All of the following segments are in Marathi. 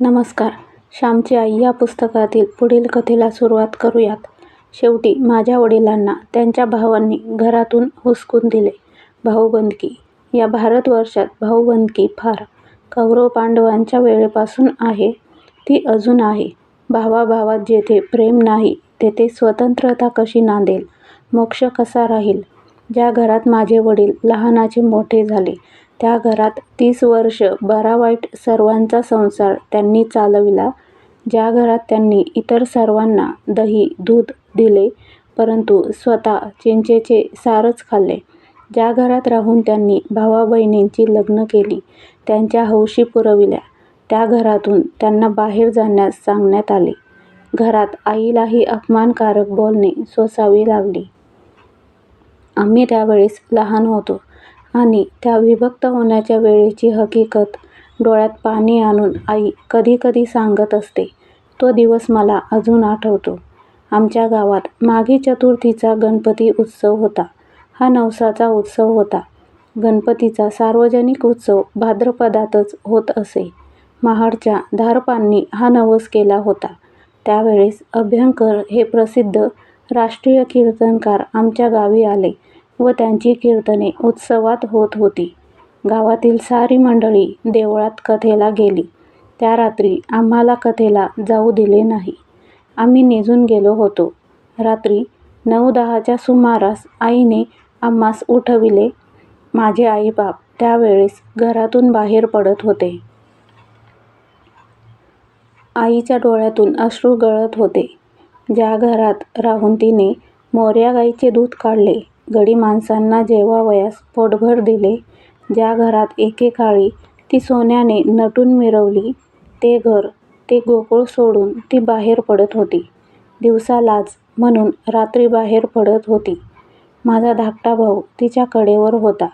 नमस्कार. श्यामची आई या पुस्तकातील पुढील कथेला सुरुवात करूयात. शेवटी माझ्या वडिलांना त्यांच्या भावांनी घरातून हुसकून दिले. भाऊबंदकी. या भारतवर्षात भाऊबंदकी फार कौरव पांडवांच्या वेळेपासून आहे. ती अजून आहे. भावाभावात जेथे प्रेम नाही तेथे स्वतंत्रता कशी नांदेल? मोक्ष कसा राहील? ज्या घरात माझे वडील लहानाचे मोठे झाले त्या घरात तीस वर्ष बरा-वाईट सर्वांचा संसार त्यांनी चालविला. ज्या घरात त्यांनी इतर सर्वांना दही, दूध दिले परंतु स्वतः चिंचेचे सारच खाल्ले. ज्या घरात राहून त्यांनी भावा-बहिणींची लग्न केली, त्यांच्या हौशी पुरविल्या, त्या घरातून त्यांना बाहेर जाण्यास सांगण्यात आले. घरात आईलाही अपमानकारक बोलणे सोसावी लागली. आम्ही त्यावेळेस लहान होतो आणि त्या विभक्त होण्याच्या वेळेची हकीकत डोळ्यात पाणी आणून आई कधीकधी सांगत असते. तो दिवस मला अजून आठवतो. आमच्या गावात माघी चतुर्थीचा गणपती उत्सव होता. हा नवसाचा उत्सव होता. गणपतीचा सार्वजनिक उत्सव भाद्रपदातच होत असे. महाडच्या धारपांनी हा नवस केला होता. त्यावेळेस अभ्यंकर हे प्रसिद्ध राष्ट्रीय कीर्तनकार आमच्या गावी आले व त्यांची कीर्तने उत्सवात होत होती. गावातील सारी मंडळी देवळात कथेला गेली. त्या रात्री आम्हाला कथेला जाऊ दिले नाही. आम्ही निजून गेलो होतो. रात्री नऊ-दहाच्या सुमारास आईने आम्हास उठविले. माझे आईबाप त्यावेळेस घरातून बाहेर पडत होते. आईच्या डोळ्यातून अश्रू गळत होते. ज्या घरात राहून तिने मोऱ्या गाईचे दूध काढले, गडी माणसांना जेवावयास पोटभर दिले, ज्या घरात एकेकाळी ती सोन्याने नटून मिरवली ते घर, ते गोकुळ सोडून ती बाहेर पडत होती. दिवसा लाज म्हणून रात्री बाहेर पडत होती. माझा धाकटा भाऊ तिच्या कडेवर होता.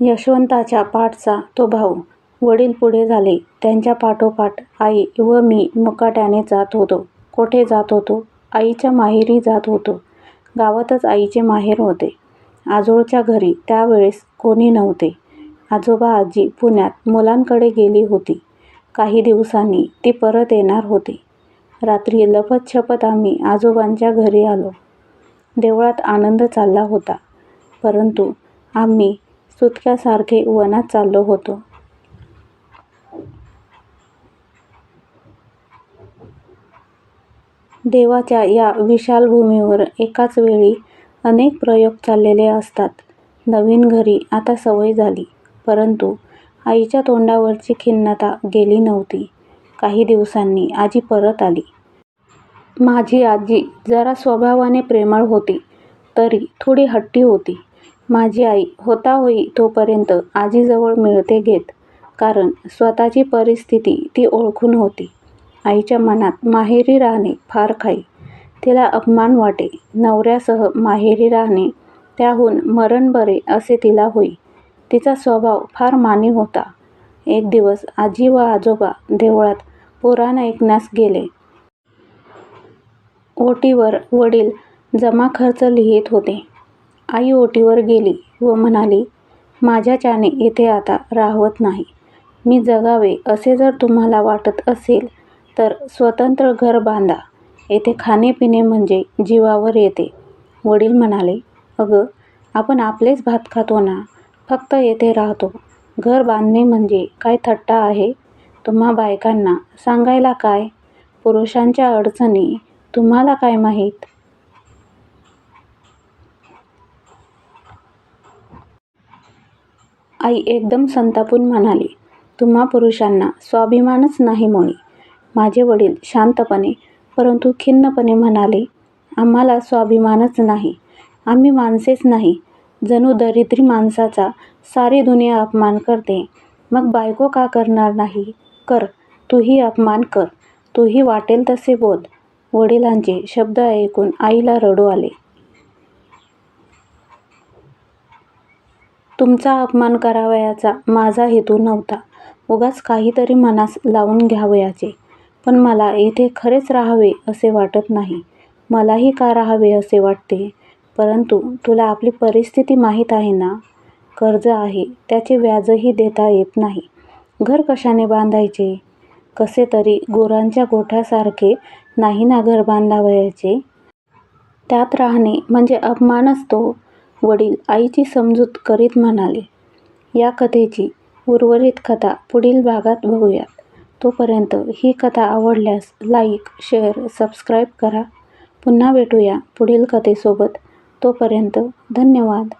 यशवंताच्या पाठचा तो भाऊ. वडील पुढे झाले. त्यांच्या पाठोपाठ आई व मी मुकाट्याने जात होतो. कोठे जात होतो? आईच्या माहेरी जात होतो. गावातच आईचे माहेर होते. आजोळच्या घरी त्यावेळेस कोणी नव्हते. आजोबा-आजी पुण्यात मुलांकडे गेली होती. काही दिवसांनी ती परत येणार होती. रात्री लपत-छपत आम्ही आजोबांच्या घरी आलो. देवळात आनंद चालला होता. परंतु आम्ही सुटक्यासारखे वनात चाललो होतो. देवाच्या या विशाल भूमीवर एकाच वेळी अनेक प्रयोग चाललेले असतात. नवीन घरी आता सवय झाली. परंतु आईच्या तोंडावरची खिन्नता गेली नव्हती. काही दिवसांनी आजी परत आली. माझी आजी जरा स्वभावाने प्रेमळ होती तरी थोडी हट्टी होती. माझी आई होता-होई तोपर्यंत आजीजवळ मिळते घेत. कारण स्वतःची परिस्थिती ती ओळखून होती. आईच्या मनात माहेरी राहणे फार खाई. तिला अपमान वाटे. नवऱ्यासह माहेरी राहणे त्याहून मरण बरे असे तिला होई. तिचा स्वभाव फार मानी होता. एक दिवस आजी व आजोबा देवळात पुराण ऐकण्यास गेले. ओटीवर वडील जमाखर्च लिहीत होते. आई ओटीवर गेली व म्हणाली, माझ्याच्याने येथे आता राहवत नाही. मी जगावे असे जर तुम्हाला वाटत असेल तर स्वतंत्र घर बांधा. येथे खाणे-पिणे म्हणजे जीवावर येते. वडील म्हणाले, अगं, आपण आपलेच भात खातो ना, फक्त येथे राहतो. घर बांधणे म्हणजे काय थट्टा आहे? तुम्हा बायकांना सांगायला काय? पुरुषांच्या अडचणी तुम्हाला काय माहीत? आई एकदम संतापून म्हणाली, तुम्हा पुरुषांना स्वाभिमानच नाही म्हणे माझे वडील शांतपणे परंतु खिन्नपणे म्हणाले, आम्हाला स्वाभिमानच नाही. आम्ही माणसेच नाही. जणू दरिद्री माणसाचा सारी दुनिया अपमान करते. मग बायको का करणार नाही? कर. तूही अपमान कर. तुही वाटेल तसे बोल. वडिलांचे शब्द ऐकून आईला रडू आले. तुमचा अपमान करावयाचा माझा हेतू नव्हता. उगाच काहीतरी मनास लावून घ्यावयाचे. पण मला येथे खरेच राहावे असे वाटत नाही. मलाही का राहावे असे वाटते? परंतु तुला आपली परिस्थिती माहीत आहे ना? कर्ज आहे त्याचे व्याजही देता येत नाही. घर कशाने बांधायचे? कसे तरी गुरांच्या गोठ्यासारखे नाही ना घर बांधावयाचे? त्यात राहणे म्हणजे अपमानच तो. वडील आईची समजूत करीत म्हणाले. या कथेची उर्वरित कथा पुढील भागात बघूयात. तोपर्यंत ही कथा आवडल्यास लाईक, शेअर, सबस्क्राईब करा. पुन्हा भेटूया पुढील कथेसोबत. तोपर्यंत धन्यवाद.